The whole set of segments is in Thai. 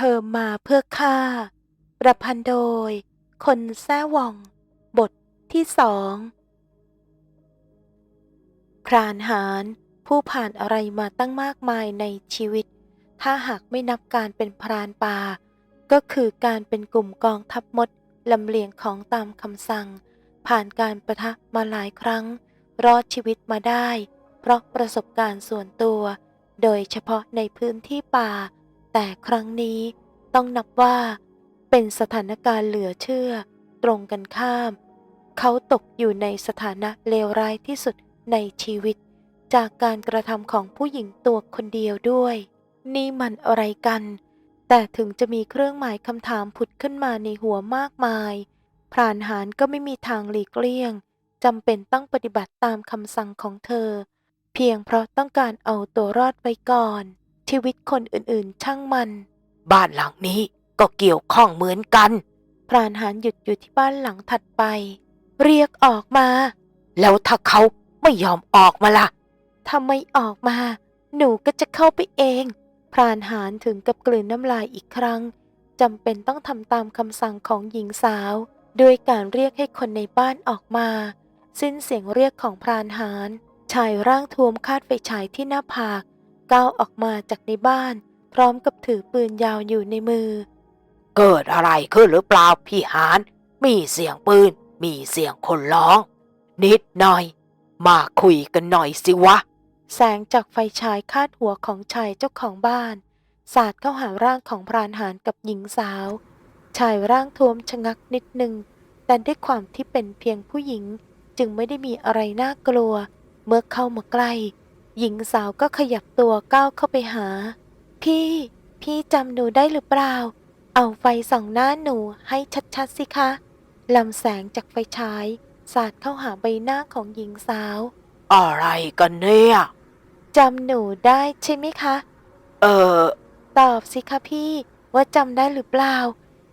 เธอมาเพื่อฆ่า ประพันธ์โดย คนแซ่ว่อง บทที่สองพรานหารผู้ผ่านอะไรมาตั้งมากมายในชีวิต ถ้าหากไม่นับการเป็นพรานป่า ก็คือการเป็นกลุ่มกองทัพมดลำเลียงของตามคำสั่ง ผ่านการประทะมาหลายครั้ง รอดชีวิตมาได้ เพราะประสบการณ์ส่วนตัว โดยเฉพาะในพื้นที่ป่า แต่ครั้งนี้ต้องนับว่า เป็นสถานการณ์เหลือเชื่อ ตรงกันข้าม เขาตกอยู่ในสถานะเลวร้ายที่สุดในชีวิต จากการกระทำของผู้หญิงตัวคนเดียวด้วย นี่มันอะไรกัน แต่ถึงจะมีเครื่องหมายคำถามผุดขึ้นมาในหัวมากมายพรานหารก็ไม่มีทางหลีกเลี่ยงจำเป็นต้องปฏิบัติตามคำสั่งของเธอ เพียงเพราะต้องการเอาตัวรอดไว้ก่อน ชีวิตคนอื่นๆ ช่างมัน บ้านหลังนี้ก็เกี่ยวข้องเหมือนกัน พรานหารหยุดอยู่ที่บ้านหลังถัดไป เรียกออกมา แล้วถ้าเขาไม่ยอมออกมาล่ะถ้าไม่ออกมา หนูก็จะเข้าไปเอง พรานหารถึงกับกลืนน้ำลายอีกครั้งจำเป็นต้องทำตามคำสั่งของหญิงสาวด้วยการเรียกให้คนในบ้านออกมา สิ้นเสียงเรียกของพรานหารชายร่างทวมคาดไฟฉายที่หน้าผาก ก้าวออกมาจากในบ้าน พร้อมกับถือปืนยาวอยู่ในมือ เกิดอะไรขึ้นหรือเปล่าพี่หาน มีเสียงปืน มีเสียงคนร้อง นิดหน่อย มาคุยกันหน่อยสิวะ แสงจากไฟฉายคาดหัวของชายเจ้าของบ้าน สาดเข้าหาร่างของพรานหารกับหญิงสาว ชายร่างทวมชะงักนิดหนึ่งแต่ด้วยความที่เป็นเพียงผู้หญิง จึงไม่ได้มีอะไรน่ากลัว เมื่อเข้ามาใกล้ หญิงสาวก็ขยับตัวก้าวเข้าไปหา พี่ พี่จำหนูได้หรือเปล่า เอาไฟส่องหน้าหนูให้ชัดๆสิคะลำแสงจากไฟฉาย สาดเข้าหาใบหน้าของหญิงสาว อะไรกันเนี่ยจำหนูได้ใช่ไหมคะ เออ ตอบสิคะพี่ว่าจำได้หรือเปล่า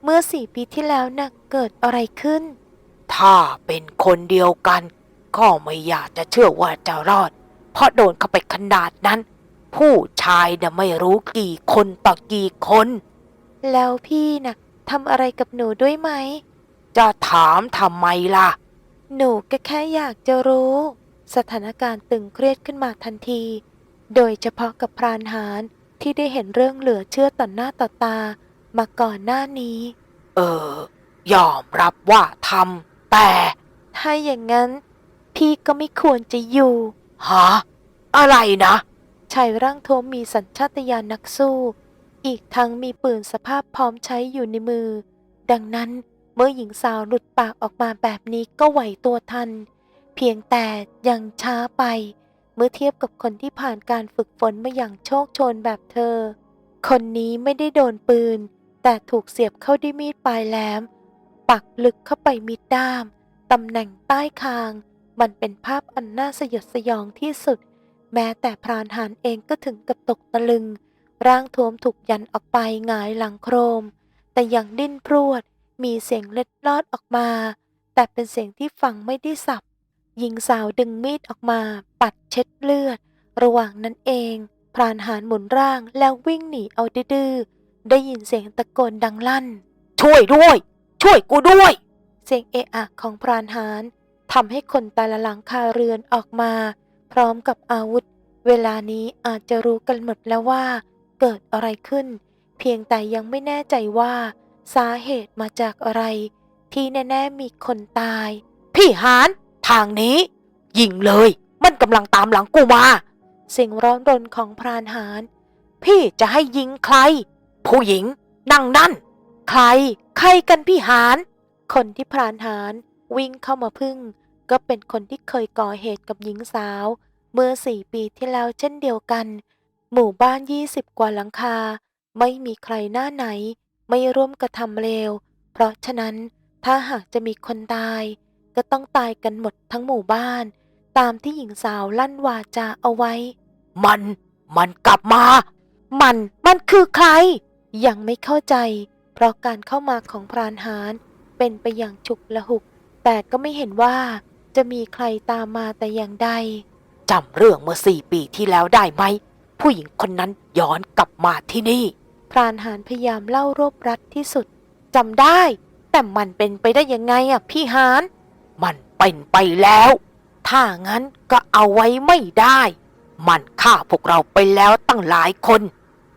เมื่อสี่ปีที่แล้วน่ะเกิดอะไรขึ้น ถ้าเป็นคนเดียวกัน ก็ไม่อยากจะเชื่อว่าจะรอด เพราะโดนเข้าไปขนาดนั้น ผู้ชายน่ะไม่รู้กี่คนต่อกี่คน แล้วพี่น่ะทำอะไรกับหนูด้วยไหม จะถามทำไมล่ะ หนูก็แค่อยากจะรู้ สถานการณ์ตึงเครียดขึ้นมาทันที โดยเฉพาะกับพรานหารที่ได้เห็นเรื่องเหลือเชื่อต่อหน้าต่อตา มาก่อนหน้านี้ เออ ยอมรับว่าทำแต่ ถ้าอย่างนั้น พี่ก็ไม่ควรจะอยู่ ฮะอะไรนะชายร่างทวมมีสัญชาตญาณนักสู้ อีกทั้งมีปืนสภาพพร้อมใช้อยู่ในมือ ดังนั้นเมื่อหญิงสาวหลุดปากออกมาแบบนี้ก็ไหวตัวทัน เพียงแต่ยังช้าไป เมื่อเทียบกับคนที่ผ่านการฝึกฝนมาอย่างโชคโชนแบบเธอ คนนี้ไม่ได้โดนปืน แต่ถูกเสียบเข้าด้วยมีดปลายแหลม ปักลึกเข้าไปมิดด้าม ตำแหน่งใต้คาง มันเป็นภาพอันน่าสยดสยองที่สุด แม้แต่พรานหารเองก็ถึงกับตกตะลึง ร่างทวมถูกยันออกไปหงายหลังโครม แต่ยังดิ้นพรวด มีเสียงเล็ดลอดออกมา แต่เป็นเสียงที่ฟังไม่ได้สับหญิงสาวดึงมีดออกมา ปัดเช็ดเลือด ระหว่างนั้นเอง พรานหารหมุนร่างแล้ววิ่งหนีเอาดื้อได้ยินเสียงตะโกนดังลั่น ช่วยด้วย ช่วยกูด้วย เสียงเอะอะของพรานหาร ทำให้คนแต่ละหลังคาเรือนออกมา พร้อมกับอาวุธ เวลานี้อาจจะรู้กันหมดแล้วว่า เกิดอะไรขึ้น เพียงแต่ยังไม่แน่ใจว่า สาเหตุมาจากอะไร ที่แน่ๆมีคนตาย พี่หานทางนี้ยิงเลย มันกำลังตามหลังกูมา เสียงร้อนรนของพรานหารพี่จะให้ยิงใคร ผู้หญิงนั่งนั่น ใคร ใครกันพี่หารคนที่พรานหาร วิ่งเข้ามาพึ่ง ก็เป็นคนที่เคยก่อเหตุกับหญิงสาว เมื่อสี่ปีที่แล้วเช่นเดียวกัน หมู่บ้านยี่สิบกว่าหลังคา ไม่มีใครหน้าไหน ไม่ร่วมกระทำเลว เพราะฉะนั้นถ้าหากจะมีคนตาย ก็ต้องตายกันหมดทั้งหมู่บ้าน ตามที่หญิงสาวลั่นวาจาเอาไว้ มัน มันกลับมา มัน มันคือใคร ยังไม่เข้าใจ เพราะการเข้ามาของพรานหารเป็นไปอย่างฉุกละหุก แต่ก็ไม่เห็นว่าจะมีใครตามมาแต่อย่างใดจำเรื่องเมื่อสี่ปีที่แล้วได้ไหม ผู้หญิงคนนั้นย้อนกลับมาที่นี่ พรานหารพยายามเล่ารวบรัดที่สุดจำได้ แต่มันเป็นไปได้ยังไงอะพี่หารมันเป็นไปแล้ว ถ้างั้นก็เอาไว้ไม่ได้ มันฆ่าพวกเราไปแล้วตั้งหลายคน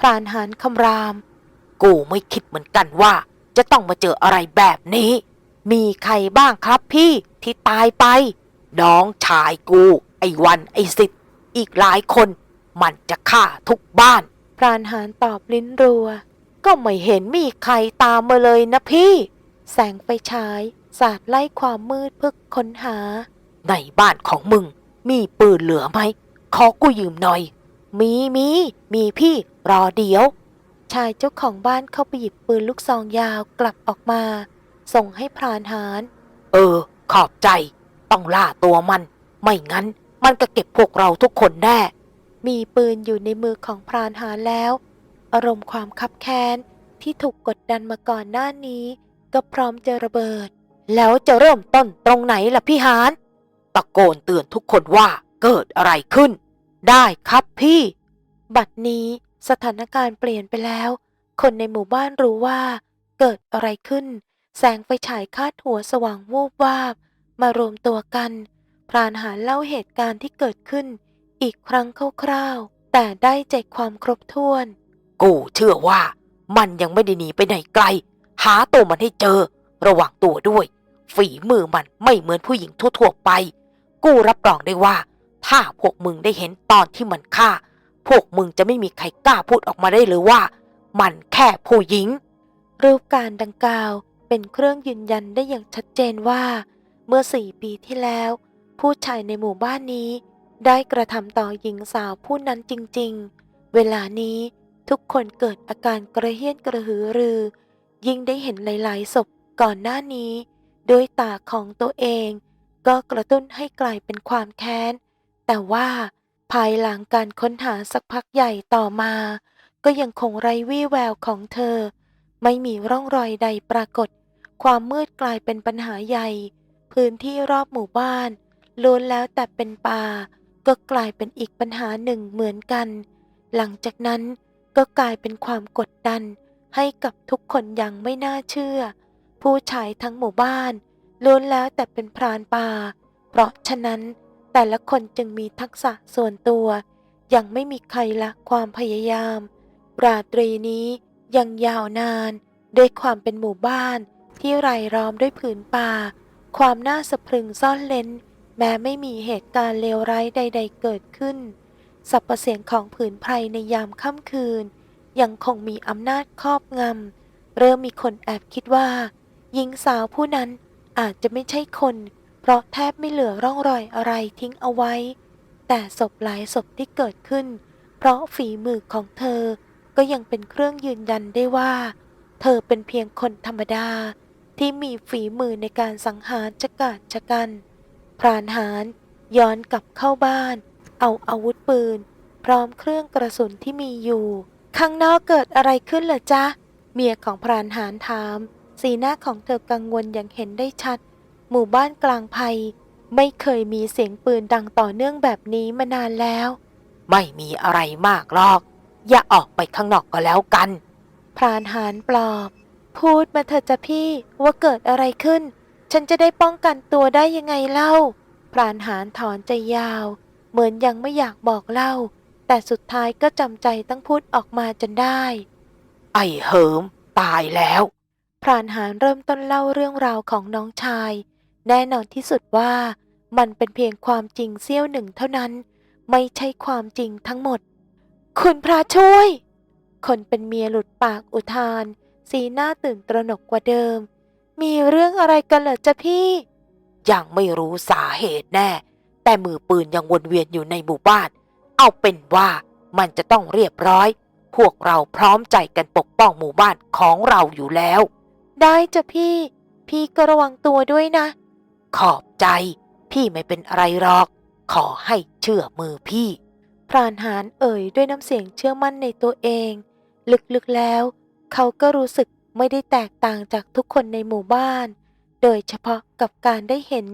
พรานหารคำราม กูไม่คิดเหมือนกันว่าจะต้องมาเจออะไรแบบนี้ มีใครบ้างครับพี่ที่ตายไป น้องชายกู ไอ้วันไอ้สิทธิ์อีกหลายคน มันจะฆ่าทุกบ้าน พรานหารตอบลิ้นรัว ก็ไม่เห็นมีใครตามมาเลยนะพี่ แสงไฟฉายสาดไล่ความมืดเพื่อค้นหา ในบ้านของมึง มีปืนเหลือไหม ขอกูยืมหน่อย มีมีมีพี่รอเดี๋ยว ชายเจ้าของบ้านเข้าไปหยิบปืนลูกซองยาวกลับออกมา ส่งให้พรานหารเออ ขอบใจ ต้องล่าตัวมัน ไม่งั้น มันก็เก็บพวกเราทุกคนแน่ มีปืนอยู่ในมือของพรานหารแล้ว อารมณ์ความคับแค้นที่ถูกกดดันมาก่อนหน้านี้ ก็พร้อมจะระเบิด แล้วจะเริ่มต้นตรงไหนล่ะพี่หานตะโกนเตือนทุกคนว่าเกิดอะไรขึ้น ได้ครับพี่ บัดนี้สถานการณ์เปลี่ยนไปแล้ว คนในหมู่บ้านรู้ว่าเกิดอะไรขึ้น แสงไฟฉายคาดหัวสว่างวูบวาบ มารวมตัวกัน พรานหารเล่าเหตุการณ์ที่เกิดขึ้น อีกครั้งคร่าวๆ แต่ได้ใจความครบถ้วน กูเชื่อว่ามันยังไม่ได้หนีไปไหนไกล หาตัวมันให้เจอ ระวังตัวด้วย ฝีมือมันไม่เหมือนผู้หญิงทั่วๆไป กูรับรองได้ว่า ถ้าพวกมึงได้เห็นตอนที่มันฆ่า พวกมึงจะไม่มีใครกล้าพูดออกมาได้เลยว่า มันแค่ผู้หญิงรูปการดังกล่าว เป็นเครื่องยืนยันได้อย่างชัดเจนว่า เมื่อสี่ปีที่แล้ว ผู้ชายในหมู่บ้านนี้ ได้กระทำต่อหญิงสาวผู้นั้นจริงๆ เวลานี้ทุกคนเกิดอาการกระเฮี้ยนกระหือรือ ยิ่งได้เห็นหลายๆศพก่อนหน้านี้ ด้วยตาของตัวเอง ก็กระตุ้นให้กลายเป็นความแค้น แต่ว่าภายหลังการค้นหาสักพักใหญ่ต่อมา ก็ยังคงไร้วี่แววของเธอ ไม่มีร่องรอยใดปรากฏ ความมืดกลายเป็นปัญหาใหญ่ พื้นที่รอบหมู่บ้านล้วนแล้วแต่เป็นป่า ก็กลายเป็นอีกปัญหาหนึ่งเหมือนกัน หลังจากนั้นก็กลายเป็นความกดดัน ให้กับทุกคนอย่างไม่น่าเชื่อ ผู้ชายทั้งหมู่บ้านล้วนแล้วแต่เป็นพรานป่า เพราะฉะนั้นแต่ละคนจึงมีทักษะส่วนตัว ยังไม่มีใครละความพยายาม ราตรีนี้ยังยาวนาน ด้วยความเป็นหมู่บ้าน ที่ไรายล้อมด้วยผืนป่า ความน่าสะพรึงซ่อนเลนแม้ไม่มีเหตุการณ์เลวร้ายใด ๆ เกิดขึ้นสัประเสียงของผืนไพรในยามค่ำคืน ยังคงมีอำนาจครอบงำ เริ่มมีคนแอบคิดว่าหญิงสาวผู้นั้นอาจจะไม่ใช่คน เพราะแทบไม่เหลือร่องรอยอะไรทิ้งเอาไว้ แต่ศพหลายศพที่เกิดขึ้น เพราะฝีมือของเธอก็ยังเป็นเครื่องยืนยันได้ว่า เธอเป็นเพียงคนธรรมดา ที่มีฝีมือในการสังหารชะกาจชะกันพรานหารย้อนกลับเข้าบ้าน เอาอาวุธปืน พร้อมเครื่องกระสุนที่มีอยู่ ข้างนอกเกิดอะไรขึ้นเหรอจ๊ะ เมียของพรานหารถาม สีหน้าของเธอกังวลอย่างเห็นได้ชัด หมู่บ้านกลางภัย ไม่เคยมีเสียงปืนดังต่อเนื่องแบบนี้มานานแล้ว ไม่มีอะไรมากหรอก อย่าออกไปข้างนอกก็แล้วกัน พรานหารปลอบ พูดมาเถอะจ้ะพี่ว่าเกิดอะไรขึ้น ฉันจะได้ป้องกันตัวได้ยังไงเล่า พรานหารถอนใจยาว เหมือนยังไม่อยากบอกเล่า แต่สุดท้ายก็จำใจต้องพูดออกมาจนได้ ไอ้เหิม ตายแล้ว พรานหารเริ่มต้นเล่าเรื่องราวของน้องชาย แน่นอนที่สุดว่า มันเป็นเพียงความจริงเสี้ยวหนึ่งเท่านั้น ไม่ใช่ความจริงทั้งหมด คุณพระช่วย คนเป็นเมียหลุดปากอุทาน สีหน้าตื่นตระหนกกว่าเดิม มีเรื่องอะไรกันเหรอจ๊ะพี่ ยังไม่รู้สาเหตุแน่ แต่มือปืนยังวนเวียนอยู่ในหมู่บ้าน เอาเป็นว่ามันจะต้องเรียบร้อย พวกเราพร้อมใจกันปกป้องหมู่บ้านของเราอยู่แล้ว ได้จ้ะพี่ พี่ก็ระวังตัวด้วยนะ ขอบใจ พี่ไม่เป็นอะไรหรอก ขอให้เชื่อมือพี่พรานหารเอ่ยด้วยน้ำเสียงเชื่อมั่นในตัวเอง ลึกๆแล้ว เขาก็รู้สึกไม่ได้แตกต่างจากทุกคนในหมู่บ้าน โดยเฉพาะกับการได้เห็น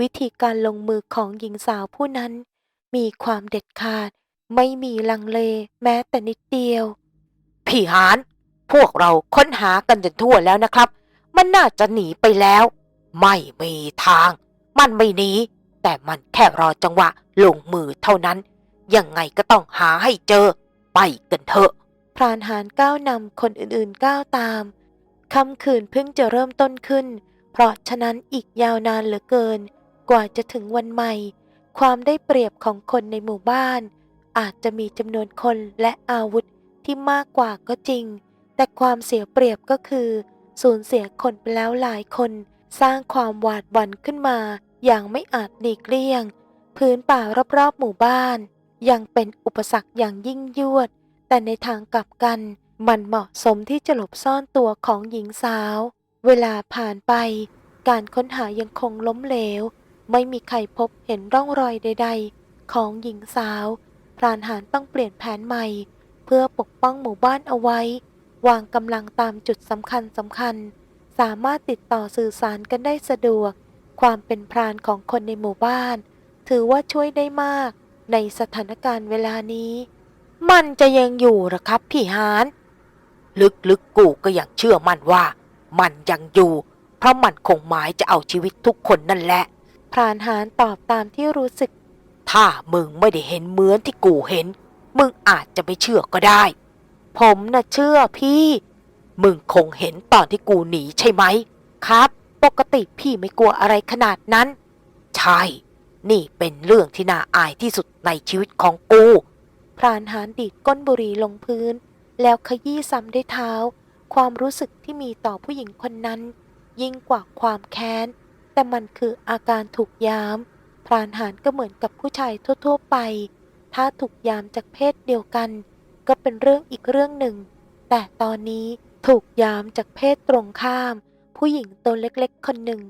วิธีการลงมือของหญิงสาวผู้นั้น มีความเด็ดขาด ไม่มีลังเลแม้แต่นิดเดียว พี่หาน พวกเราค้นหากันจนทั่วแล้วนะครับ มันน่าจะหนีไปแล้ว ไม่มีทาง มันไม่หนีแต่มันแค่รอจังหวะลงมือเท่านั้น ยังไงก็ต้องหาให้เจอ ไปกันเถอะ พรานหารก้าวนำคนอื่นๆก้าวตามค่ำคืนเพิ่งจะเริ่มต้นขึ้น เพราะฉะนั้นอีกยาวนานเหลือเกิน กว่าจะถึงวันใหม่ ความได้เปรียบของคนในหมู่บ้าน อาจจะมีจำนวนคนและอาวุธที่มากกว่าก็จริง แต่ความเสียเปรียบก็คือ สูญเสียคนไปแล้วหลายคน สร้างความหวาดหวั่นขึ้นมา อย่างไม่อาจหลีกเลี่ยง พื้นป่ารอบๆหมู่บ้าน ยังเป็นอุปสรรคอย่างยิ่งยวด แต่ในทางกลับกันมันเหมาะสมที่จะหลบซ่อนตัวของหญิงสาว เวลาผ่านไป การค้นหายังคงล้มเหลว ไม่มีใครพบเห็นร่องรอยใด ๆ ของหญิงสาวพรานหารต้องเปลี่ยนแผนใหม่ เพื่อปกป้องหมู่บ้านเอาไว้ วางกำลังตามจุดสำคัญสำคัญ สามารถติดต่อสื่อสารกันได้สะดวก ความเป็นพรานของคนในหมู่บ้าน ถือว่าช่วยได้มากในสถานการณ์เวลานี้ มันจะยังอยู่หรอครับพี่หาน ลึกๆกูก็ยังเชื่อมั่นว่า มันยังอยู่ เพราะมันคงหมายจะเอาชีวิตทุกคนนั่นแหละ พรานหารตอบตามที่รู้สึก ถ้ามึงไม่ได้เห็นเหมือนที่กูเห็น มึงอาจจะไม่เชื่อก็ได้ ผมน่ะเชื่อพี่ มึงคงเห็นตอนที่กูหนีใช่ไหมครับ ปกติพี่ไม่กลัวอะไรขนาดนั้น ใช่ นี่เป็นเรื่องที่น่าอายที่สุดในชีวิตของกูพ รานหารดีดก้นบุหรี่ลงพื้น แล้วขยี้ซ้ำด้วยเท้า ความรู้สึกที่มีต่อผู้หญิงคนนั้น ยิ่งกว่าความแค้น แต่มันคืออาการถูกยาม พรานหารก็เหมือนกับผู้ชายทั่ว ๆ ไป ถ้าถูกยามจากเพศเดียวกัน ก็เป็นเรื่องอีกเรื่องหนึ่ง แต่ตอนนี้ถูกยามจากเพศตรงข้าม ผู้หญิงตัวเล็กๆ คนหนึ่ง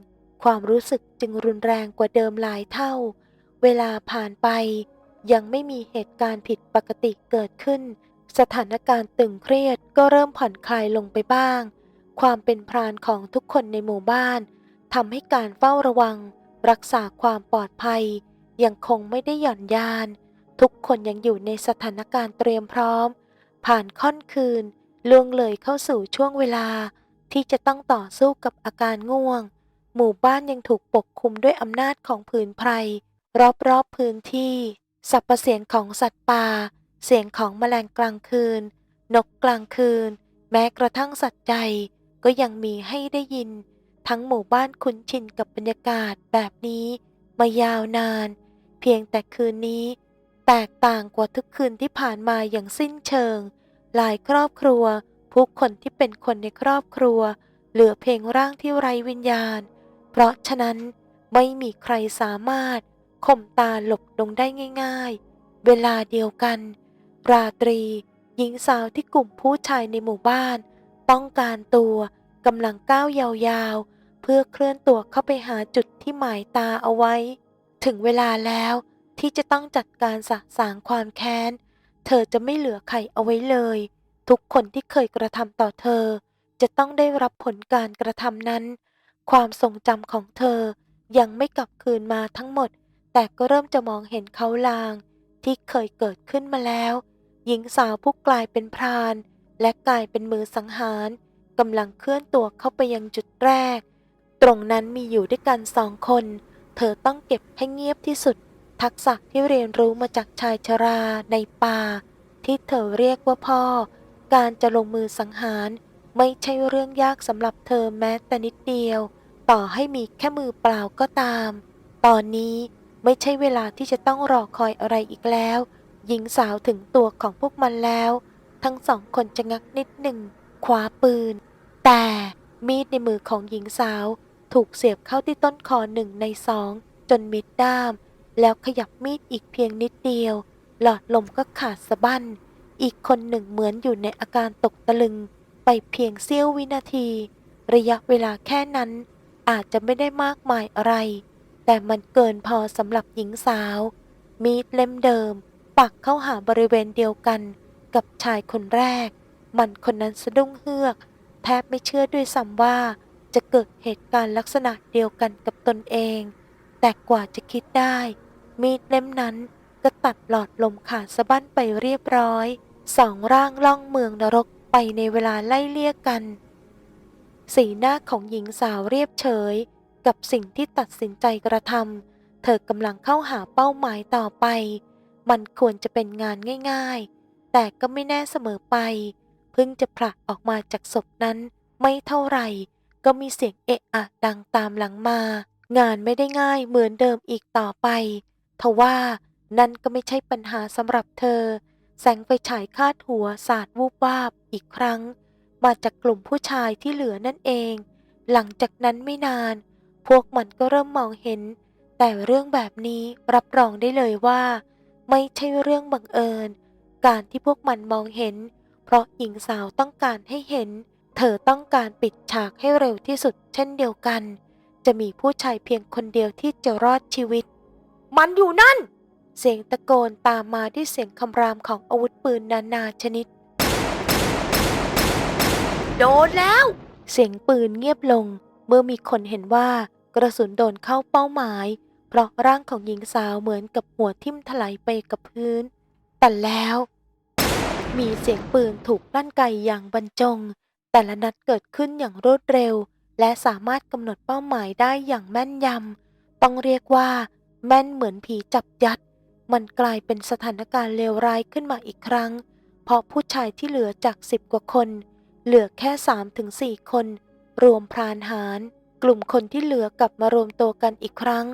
ความรู้สึกจึงรุนแรงกว่าเดิมหลายเท่า เวลาผ่านไป ยังไม่มีเหตุการณ์ผิดปกติเกิดขึ้น สถานการณ์ตึงเครียดก็เริ่มผ่อนคลายลงไปบ้าง ความเป็นพรานของทุกคนในหมู่บ้านทำให้การเฝ้าระวัง รักษาความปลอดภัย ยังคงไม่ได้หย่อนยาน ทุกคนยังอยู่ในสถานการณ์เตรียมพร้อม ผ่านค่อนคืนล่วงเลยเข้าสู่ช่วงเวลา ที่จะต้องต่อสู้กับอาการง่วง หมู่บ้านยังถูกปกคลุมด้วยอำนาจของผืนไพรรอบๆพื้นที่ สับประเสียงของสัตว์ป่า เสียงของแมลงกลางคืน นกกลางคืน แม้กระทั่งสัตว์ใจ ก็ยังมีให้ได้ยิน ทั้งหมู่บ้านคุ้นชินกับบรรยากาศแบบนี้มายาวนาน เพียงแต่คืนนี้ แตกต่างกว่าทุกคืนที่ผ่านมาอย่างสิ้นเชิง หลายครอบครัว ผู้คนที่เป็นคนในครอบครัว เหลือเพียงร่างที่ไร้วิญญาณ เพราะฉะนั้นไม่มีใครสามารถ ข่มตาหลบลงได้ง่ายๆ เวลาเดียวกัน ราตรี หญิงสาวที่กลุ่มผู้ชายในหมู่บ้าน ต้องการตัวกำลังก้าวยาวๆ เพื่อเคลื่อนตัวเข้าไปหาจุดที่หมายตาเอาไว้ ถึงเวลาแล้วที่จะต้องจัดการสะสางความแค้น เธอจะไม่เหลือใครเอาไว้เลย ทุกคนที่เคยกระทำต่อเธอ จะต้องได้รับผลการกระทำนั้น ความทรงจำของเธอยังไม่กลับคืนมาทั้งหมด แต่ก็เริ่มจะมองเห็นเขาลางที่เคยเกิดขึ้นมาแล้ว หญิงสาวผู้กลายเป็นพราน และกลายเป็นมือสังหารกำลังเคลื่อนตัวเข้าไปยังจุดแรก ตรงนั้นมีอยู่ด้วยกันสองคน เธอต้องเก็บให้เงียบที่สุด ทักษะที่เรียนรู้มาจากชายชราในป่า ที่เธอเรียกว่าพ่อ การจะลงมือสังหาร ไม่ใช่เรื่องยากสำหรับเธอแม้แต่นิดเดียว ต่อให้มีแค่มือเปล่าก็ตาม ตอนนี้ ไม่ใช่เวลาที่จะต้องรอคอยอะไรอีกแล้ว หญิงสาวถึงตัวของพวกมันแล้ว ทั้งสองคนจะงักนิดหนึ่งคว้าปืน แต่มีดในมือของหญิงสาว ถูกเสียบเข้าที่ต้นคอหนึ่งในสองจนมิดด้าม แล้วขยับมีดอีกเพียงนิดเดียว หลอดลมก็ขาดสะบั้น อีกคนหนึ่งเหมือนอยู่ในอาการตกตะลึง ไปเพียงเสี้ยววินาที ระยะเวลาแค่นั้น อาจจะไม่ได้มากมายอะไร แต่มันเกินพอสำหรับหญิงสาว มีดเล่มเดิม ปักเข้าหาบริเวณเดียวกัน กับชายคนแรก มันคนนั้นสะดุ้งเฮือก แทบไม่เชื่อด้วยซ้ำว่า จะเกิดเหตุการณ์ลักษณะเดียวกันกับตนเอง แต่กว่าจะคิดได้ มีดเล่มนั้นก็ตัดหลอดลมขาดสะบั้นไปเรียบร้อย สองร่างล่องเมืองนรกไปในเวลาไล่เลี่ยกัน สีหน้าของหญิงสาวเรียบเฉย กับสิ่งที่ตัดสินใจกระทำเธอกำลังเข้าหาเป้าหมายต่อไป มันควรจะเป็นงานง่ายๆ แต่ก็ไม่แน่เสมอไป เพิ่งจะผลักออกมาจากศพนั้นไม่เท่าไหร่ ก็มีเสียงเอะอะดังตามหลังมา งานไม่ได้ง่ายเหมือนเดิมอีกต่อไปทว่านั่นก็ไม่ใช่ปัญหาสำหรับเธอ แสงไฟฉายคาดหัวสาดวูบวาบอีกครั้ง มาจากกลุ่มผู้ชายที่เหลือนั่นเอง หลังจากนั้นไม่นาน พวกมันก็เริ่มมองเห็น แต่เรื่องแบบนี้รับรองได้เลยว่า ไม่ใช่เรื่องบังเอิญ การที่พวกมันมองเห็น เพราะหญิงสาวต้องการให้เห็น เธอต้องการปิดฉากให้เร็วที่สุดเช่นเดียวกัน จะมีผู้ชายเพียงคนเดียวที่จะรอดชีวิต มันอยู่นั่น เสียงตะโกนตามมาด้วยเสียงคำรามของอาวุธปืนนานาชนิด โดนแล้ว เสียงปืนเงียบลง เมื่อมีคนเห็นว่ากระสุนโดนเข้าเป้าหมาย เพราะร่างของหญิงสาวเหมือนกับหัวทิ่มถลายไปกับพื้น แต่แล้ว มีเสียงปืนถูกลั่นไกอย่างบรรจง แต่ละนัดเกิดขึ้นอย่างรวดเร็ว และสามารถกำหนดเป้าหมายได้อย่างแม่นยำ ต้องเรียกว่า แม่นเหมือนผีจับยัด มันกลายเป็นสถานการณ์เลวร้ายขึ้นมาอีกครั้ง เพราะผู้ชายที่เหลือจากสิบกว่าคน เหลือแค่สามถึงสี่คน รวมพรานหารกลุ่มคนที่เหลือกลับมารวมตัวกันอีกครั้ง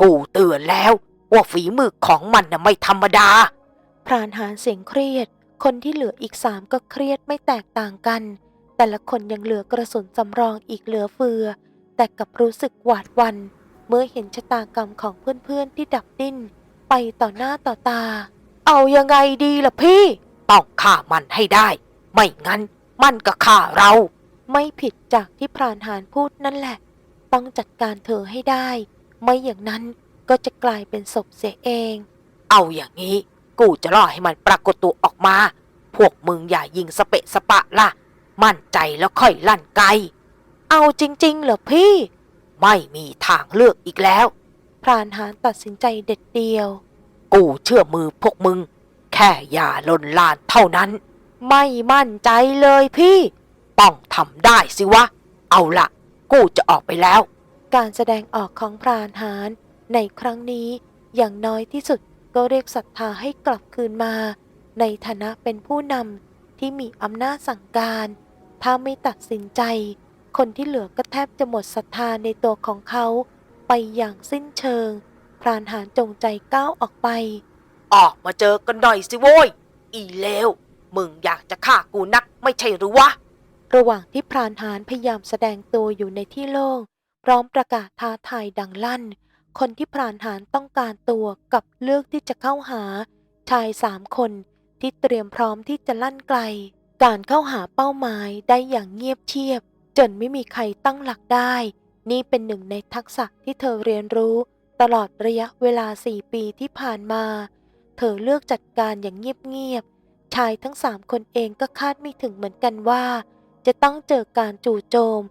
กูเตือนแล้วว่าฝีมือของมันน่ะไม่ธรรมดา พรานหารเสียงเครียด คนที่เหลืออีกสามก็เครียดไม่แตกต่างกัน แต่ละคนยังเหลือกระสุนสำรองอีกเหลือเฟือ แต่กลับรู้สึกหวาดหวัน เมื่อเห็นชะตากรรมของเพื่อนๆที่ดับดิ้น ไปต่อหน้าต่อตา เอายังไงดีล่ะพี่ ต้องฆ่ามันให้ได้ ไม่งั้นมันก็ฆ่าเรา ไม่ผิดจากที่พรานหารพูดนั่นแหละ ต้องจัดการเธอให้ได้ ไม่อย่างนั้นก็จะกลายเป็นศพเสียเอง เอาอย่างนี้ กูจะรอให้มันปรากฏตัวออกมา พวกมึงอย่ายิงสเปะสปะล่ะ มั่นใจแล้วค่อยลั่นไกเอาจริง ๆ เหรอพี่ ไม่มีทางเลือกอีกแล้ว พรานหารตัดสินใจเด็ดเดียว กูเชื่อมือพวกมึง แค่อย่าลนลานเท่านั้น ไม่มั่นใจเลยพี่ ต้องทำได้สิวะ เอาละกูจะออกไปแล้ว การแสดงออกของพรานหารในครั้งนี้อย่างน้อยที่สุดก็เรียกศรัทธาให้กลับคืนมา ในฐานะเป็นผู้นำที่มีอำนาจสั่งการ ถ้าไม่ตัดสินใจ คนที่เหลือก็แทบจะหมดศรัทธาในตัวของเขาไปอย่างสิ้นเชิง พรานหารจงใจก้าวออกไป ออกมาเจอกันหน่อยสิโว้ย อีเลว มึงอยากจะฆ่ากูนักไม่ใช่หรือวะ ระหว่างที่พรานหารพยายามแสดงตัวอยู่ในที่โล่งพร้อมประกาศท้าทายดังลั่น คนที่พรานหารต้องการตัวกับเลือกที่จะเข้าหา ชายสามคนที่เตรียมพร้อมที่จะลั่นไกล การเข้าหาเป้าหมายได้อย่างเงียบเชียบ จนไม่มีใครตั้งหลักได้ นี่เป็นหนึ่งในทักษะที่เธอเรียนรู้ ตลอดระยะเวลาสี่ปีที่ผ่านมา เธอเลือกจัดการอย่างเงียบๆชายทั้งสามคนเองก็คาดไม่ถึงเหมือนกันว่า จะต้องเจอการจู่โจม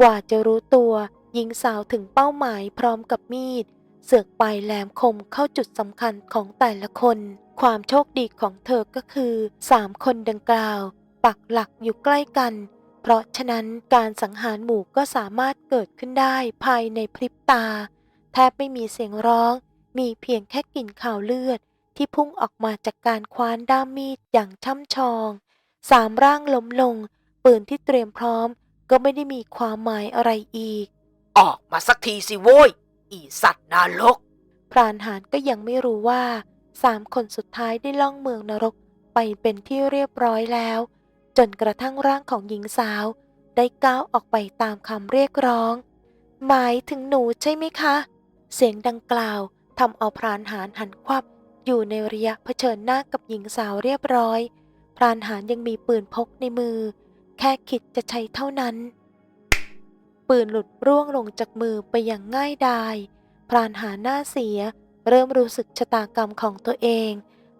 กว่าจะรู้ตัวหญิงสาวถึงเป้าหมายพร้อมกับมีด เสือกปลายแหลมคมเข้าจุดสำคัญของแต่ละคน ความโชคดีของเธอก็คือสามคนดังกล่าว ปักหลักอยู่ใกล้กัน เพราะฉะนั้นการสังหารหมู่ก็สามารถเกิดขึ้นได้ภายในพริบตา แทบไม่มีเสียงร้อง มีเพียงแค่กลิ่นข่าวเลือดที่พุ่งออกมาจากการคว้านด้ามมีดอย่างช่ำชอง สามร่างล้มลง ปืนที่เตรียมพร้อม ก็ไม่ได้มีความหมายอะไรอีก ออกมาสักทีสิโว้ย อีสัตว์นรก พรานหารก็ยังไม่รู้ว่าสามคนสุดท้ายได้ล่องเมืองนรกไปเป็นที่เรียบร้อยแล้ว จนกระทั่งร่างของหญิงสาว ได้ก้าวออกไปตามคำเรียกร้อง หมายถึงหนูใช่ไหมคะ เสียงดังกล่าวทำเอาพรานหารหันควับ อยู่ในระยะเผชิญหน้ากับหญิงสาวเรียบร้อย พรานหารยังมีปืนพกในมือ แค่คิดจะใช้เท่านั้น ปืนหลุดร่วงลงจากมือไปอย่างง่ายดาย พรานหาหน้าเสีย เริ่มรู้สึกชะตากรรมของตัวเอง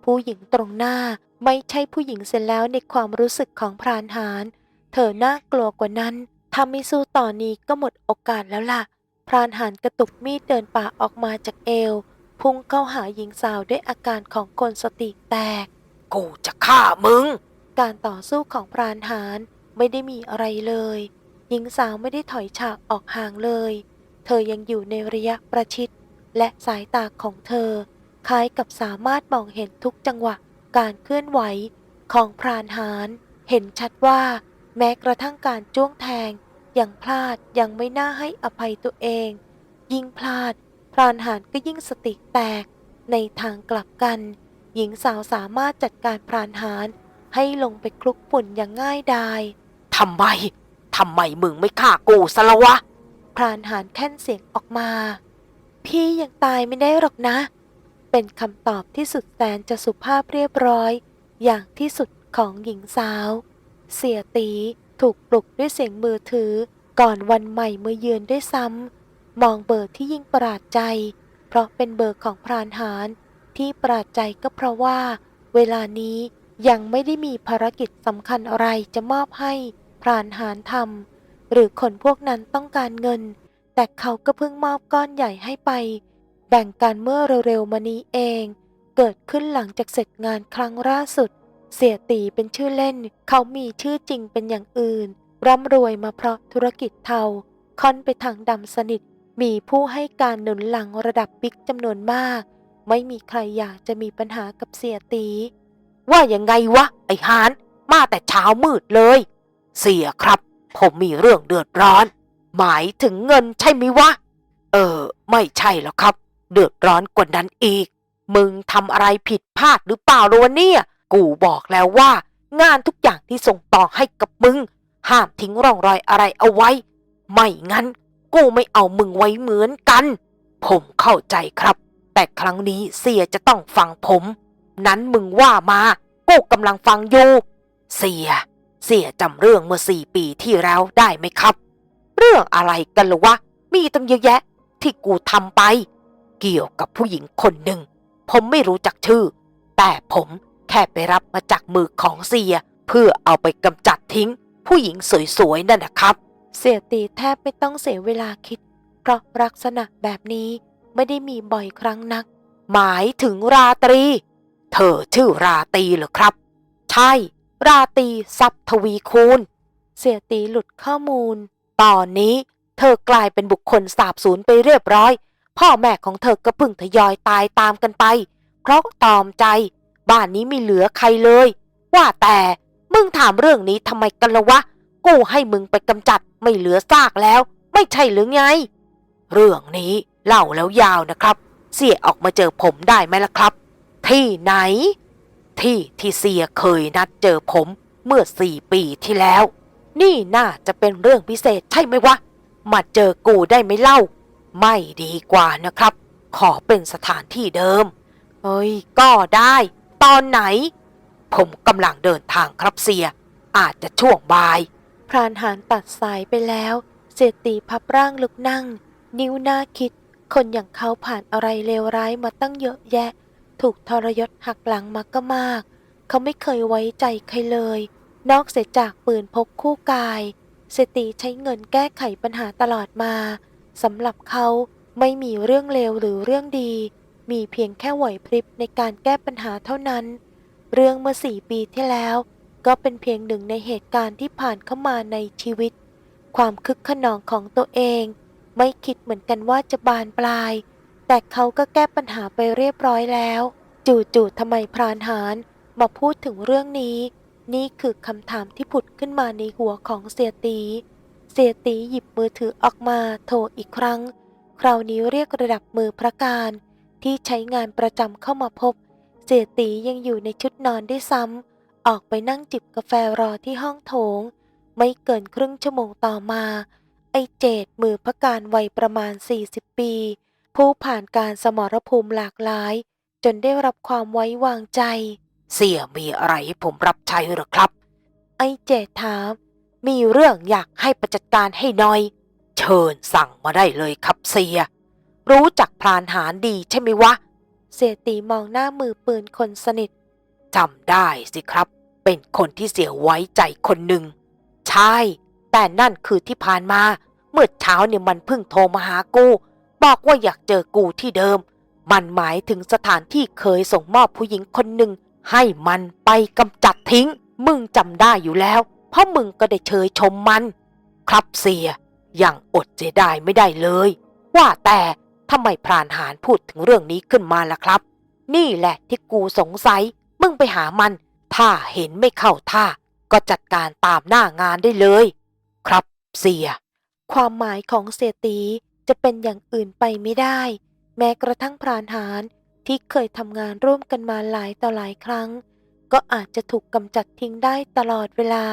ผู้หญิงตรงหน้าไม่ใช่ผู้หญิงเสร็จแล้วในความรู้สึกของพรานหารเธอน่ากลัวกว่านั้นถ้าไม่สู้ต่อนนี้ก็หมดโอกาสแล้วล่ะ พรานหารกระตุกมีดเดินป่าออกมาจากเอว พุ่งเข้าหาหญิงสาวด้วยอาการของคนสติแตก กูจะฆ่ามึง การต่อสู้ของพรานหาร ไม่ได้มีอะไรเลย หญิงสาวไม่ได้ถอยฉากออกห่างเลย เธอยังอยู่ในระยะประชิด และสายตาของเธอ คล้ายกับสามารถมองเห็นทุกจังหวะการเคลื่อนไหวของพรานหารเห็นชัดว่า แม้กระทั่งการจ้วงแทงยังพลาดยังไม่น่าให้อภัยตัวเอง ยิ่งพลาด พรานหารก็ยิ่งสติแตก ในทางกลับกัน หญิงสาวสามารถจัดการพรานหารให้ลงไปคลุกฝุ่นอย่างง่ายดาย ทำไม ทำไมมึงไม่ฆ่ากูซะละวะ พรานหารแค่นเสียงออกมา พี่ยังตายไม่ได้หรอกนะ เป็นคำตอบที่สุดแสนจะสุภาพเรียบร้อย อย่างที่สุดของหญิงสาว เสียตีถูกปลุกด้วยเสียงมือถือ ก่อนวันใหม่เมื่อเยือนด้วยซ้ำ มองเบอร์ที่ยิ่งประหลาดใจ เพราะเป็นเบอร์ของพรานหารที่ประหลาดใจก็เพราะว่า เวลานี้ยังไม่ได้มีภารกิจสำคัญอะไรจะมอบให้ พรานหารทำหรือคนพวกนั้นต้องการเงิน แต่เขาก็เพิ่งมอบก้อนใหญ่ให้ไป แบ่งกันเมื่อเร็วๆมานี้เอง เกิดขึ้นหลังจากเสร็จงานครั้งล่าสุด เสียตีเป็นชื่อเล่น เขามีชื่อจริงเป็นอย่างอื่น ร่ำรวยมาเพราะธุรกิจเทาค่อนไปทางดำสนิท มีผู้ให้การหนุนหลังระดับบิ๊กจำนวนมาก ไม่มีใครอยากจะมีปัญหากับเสียตี ว่ายังไงวะ ไอ้หาน มาแต่เช้ามืดเลย เสียครับ ผมมีเรื่องเดือดร้อน หมายถึงเงินใช่ไหมวะ เออ ไม่ใช่แล้วครับ เดือดร้อนกว่านั้นอีก มึงทำอะไรผิดพลาดหรือเปล่าล่ะวะเนี่ย กูบอกแล้วว่า งานทุกอย่างที่ส่งต่อให้กับมึง ห้ามทิ้งร่องรอยอะไรเอาไว้ ไม่งั้น กูไม่เอามึงไว้เหมือนกัน ผมเข้าใจครับ แต่ครั้งนี้เสียจะต้องฟังผม นั้นมึงว่ามา กูกำลังฟังอยู่ เสีย เสียจำเรื่องเมื่อสี่ปีที่แล้วได้ไหมครับ เรื่องอะไรกันเหรอวะ มีตั้งเยอะแยะ ที่กูทำไป เกี่ยวกับผู้หญิงคนหนึ่ง ผมไม่รู้จักชื่อ แต่ผมแค่ไปรับมาจากมือของเสีย เพื่อเอาไปกำจัดทิ้ง ผู้หญิงสวยๆนั่นนะครับ เสียตีแทบไม่ต้องเสียเวลาคิด เพราะลักษณะแบบนี้ไม่ได้มีบ่อยครั้งนัก หมายถึงราตรี เธอชื่อราตรีเหรอครับ ใช่ ราตีทรัพย์ทวีคูณ เสียตีหลุดข้อมูล ตอนนี้เธอกลายเป็นบุคคลสาบสูญไปเรียบร้อย พ่อแม่ของเธอก็พึ่งทยอยตายตามกันไป เพราะตอมใจ บ้านนี้ไม่เหลือใครเลย ว่าแต่มึงถามเรื่องนี้ทำไมกันละวะ กูให้มึงไปกำจัดไม่เหลือซากแล้ว ไม่ใช่หรือไง เรื่องนี้เล่าแล้วยาวนะครับ เสียออกมาเจอผมได้ไหมล่ะครับ ที่ไหน ที่ที่เสียเคยนัดเจอผมเมื่อสี่ปีที่แล้ว นี่น่าจะเป็นเรื่องพิเศษใช่ไหมวะ มาเจอกูได้ไหมเล่า ไม่ดีกว่านะครับ ขอเป็นสถานที่เดิม เฮ้ย ก็ได้ ตอนไหน ผมกำลังเดินทางครับเสีย อาจจะช่วงบ่าย พรานหารตัดสายไปแล้วเสียตีพับร่างลุกนั่ง นิ้วหน้าคิด คนอย่างเขาผ่านอะไรเลวร้ายมาตั้งเยอะแยะ ถูกทรยศหักหลังมาก็มาก เขาไม่เคยไว้ใจใครเลย นอกเสียจากปืนพกคู่กายเสยตีใช้เงินแก้ไขปัญหาตลอดมาสำหรับเขาไม่มีเรื่องเลวหรือเรื่องดี มีเพียงแค่ไหวพริบในการแก้ปัญหาเท่านั้น เรื่องเมื่อสี่ปีที่แล้ว ก็เป็นเพียงหนึ่งในเหตุการณ์ที่ผ่านเข้ามาในชีวิต ความคึกขนองของตัวเอง ไม่คิดเหมือนกันว่าจะบานปลาย แต่เขาก็แก้ปัญหาไปเรียบร้อยแล้ว จู่ๆทำไมพรานหารมาพูดถึงเรื่องนี้ นี่คือคำถามที่ผุดขึ้นมาในหัวของเสียตี เสียตีหยิบมือถือออกมาโทรอีกครั้ง คราวนี้เรียกระดับมือพระการ ที่ใช้งานประจำเข้ามาพบ เสียตียังอยู่ในชุดนอนได้ซ้ำออกไปนั่งจิบกาแฟรอที่ห้องโถง ไม่เกินครึ่งชั่วโมงต่อมา ไอเจดมือพระการวัยประมาณ 40 ปี ผู้ผ่านการสมรภูมิหลากหลาย จนได้รับความไว้วางใจ เสียมีอะไรให้ผมรับใช้หรือครับ ไอ้เจดถาม มีเรื่องอยากให้ประจัดการให้หน่อย เชิญสั่งมาได้เลยครับเสีย รู้จักพรานหารดีใช่ไหมวะ เสียตีมองหน้ามือปืนคนสนิทจำได้สิครับ เป็นคนที่เสียไว้ใจคนหนึ่ง ใช่ แต่นั่นคือที่ผ่านมา เมื่อเช้าเนี่ยมันเพิ่งโทรมาหากู บอกว่าอยากเจอกูที่เดิม มันหมายถึงสถานที่เคยส่งมอบผู้หญิงคนหนึ่งให้มันไปกำจัดทิ้ง มึงจำได้อยู่แล้ว เพราะมึงก็ได้เชยชมมัน ครับเสีย อยังอดเสียดายไม่ได้เลย ว่าแต่ทำไมพรานหารพูดถึงเรื่องนี้ขึ้นมาล่ะครับ นี่แหละที่กูสงสัย มึงไปหามัน ถ้าเห็นไม่เข้าท่า ก็จัดการตามหน้างานได้เลย ครับเสีย ความหมายของเสตี จะเป็นอย่างอื่นไปไม่ได้ แม้กระทั่งพรานหารที่เคยทำงานร่วมกันมาหลายต่อหลายครั้ง ก็อาจจะถูกกำจัดทิ้งได้ตลอดเวลา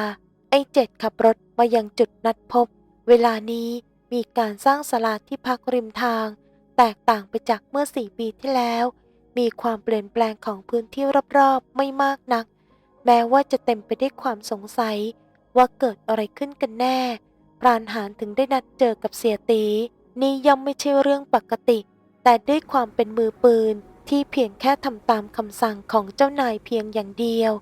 ไอ้เจ็ดขับรถมายังจุดนัดพบ เวลานี้มีการสร้างศาลาที่พักริมทาง แตกต่างไปจากเมื่อสี่ปีที่แล้ว มีความเปลี่ยนแปลงของพื้นที่รอบๆไม่มากนัก แม้ว่าจะเต็มไปด้วยความสงสัยว่าเกิดอะไรขึ้นกันแน่พรานหารถึงได้นัดเจอกับเสียตี นี่ย่อมไม่ใช่เรื่องปกติ แต่ด้วยความเป็นมือปืนที่เพียงแค่ทำตามคำสั่งของเจ้านายเพียงอย่างเดียว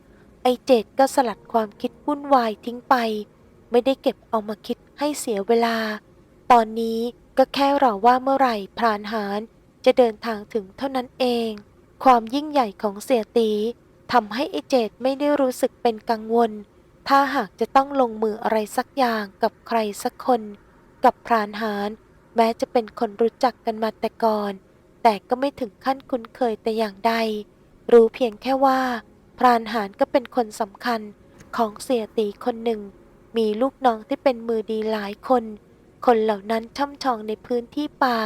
ไอเจดก็สลัดความคิดวุ่นวายทิ้งไป ไม่ได้เก็บเอามาคิดให้เสียเวลา ตอนนี้ก็แค่รอว่าเมื่อไหร่พรานหารจะเดินทางถึงเท่านั้นเอง ความยิ่งใหญ่ของเสียตีทำให้ไอเจดไม่ได้รู้สึกเป็นกังวล ถ้าหากจะต้องลงมืออะไรสักอย่างกับใครสักคน กับพรานหาร แม้จะเป็นคนรู้จักกันมาแต่ก่อน แต่ก็ไม่ถึงขั้นคุ้นเคยแต่อย่างใด รู้เพียงแค่ว่า พรานหารก็เป็นคนสำคัญของเสียตีคนหนึ่ง มีลูกน้องที่เป็นมือดีหลายคน คนเหล่านั้นช่ำชองในพื้นที่ป่า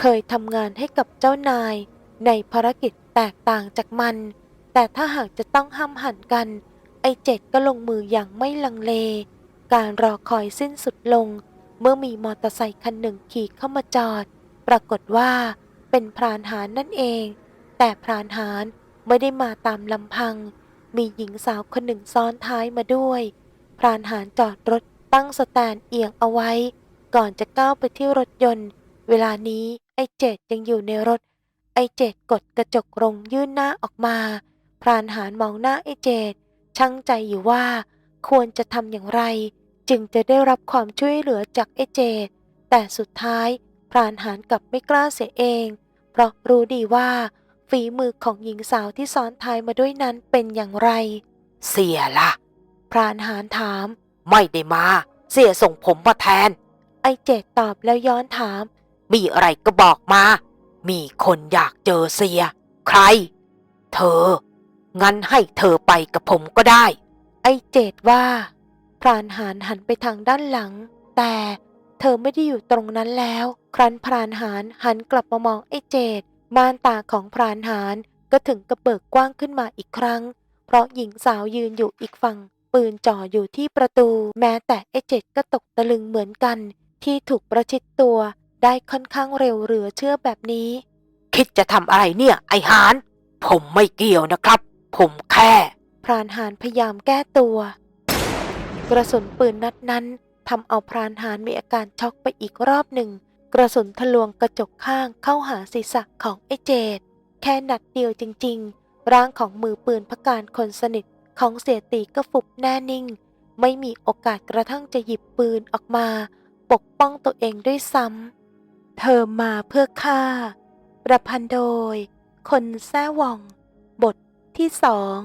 เคยทำงานให้กับเจ้านาย ในภารกิจแตกต่างจากมัน แต่ถ้าหากจะต้องห้ามหันกัน ไอเจ็ดก็ลงมืออย่างไม่ลังเล การรอคอยสิ้นสุดลง เมื่อมีมอเตอร์ไซค์คันหนึ่งขี่เข้ามาจอด ปรากฏว่าเป็นพรานหารนั่นเอง แต่พรานหารไม่ได้มาตามลำพัง มีหญิงสาวคนหนึ่งซ้อนท้ายมาด้วย พรานหารจอดรถตั้งสแตนเอียงเอาไว้ ก่อนจะก้าวไปที่รถยนต์ เวลานี้ไอ้เจดยังอยู่ในรถ ไอ้เจดกดกระจกลงยื่นหน้าออกมา พรานหารมองหน้าไอ้เจดช่างใจอยู่ว่าควรจะทำอย่างไร จึงจะได้รับความช่วยเหลือจากไอ้เจดแต่สุดท้ายพรานหารกลับไม่กล้าเสียเอง เพราะรู้ดีว่าฝีมือของหญิงสาวที่ซ้อนท้ายมาด้วยนั้นเป็นอย่างไร เสียล่ะพรานหารถาม ไม่ได้มา เสียส่งผมมาแทน ไอ้เจดตอบแล้วย้อนถาม มีอะไรก็บอกมา มีคนอยากเจอเสีย ใคร เธอ งั้นให้เธอไปกับผมก็ได้ ไอ้เจดว่า พรานหารหันไปทางด้านหลัง แต่เธอไม่ได้อยู่ตรงนั้นแล้ว ครั้นพรานหารหันกลับมามองไอ้เจดม่านตาของพรานหารก็ถึงกระเบิกกว้างขึ้นมาอีกครั้ง เพราะหญิงสาวยืนอยู่อีกฝั่ง ปืนจ่ออยู่ที่ประตู แม้แต่ไอ้เจดก็ตกตะลึงเหมือนกัน ที่ถูกประชิดตัว ได้ค่อนข้างเร็วเหลือเชื่อแบบนี้ คิดจะทำอะไรเนี่ย ไอหาน ผมไม่เกี่ยวนะครับ ผมแค่ พรานหารพยายามแก้ตัว กระสุนปืนนัดนั้นทำเอาพรานหารมีอาการช็อกไปอีกรอบหนึ่ง กระสุนทะลวงกระจกข้างเข้าหาศีรษะของไอ้เจดแค่นัดเดียวจริง ๆ ร่างของมือปืนพการคนสนิทของเสียตีก็ฟุบแน่นิ่ง ไม่มีโอกาสกระทั่งจะหยิบปืนออกมา ปกป้องตัวเองด้วยซ้ำ เธอมาเพื่อฆ่า ประพันธ์โดย คนแซ่หว่อง บทที่สอง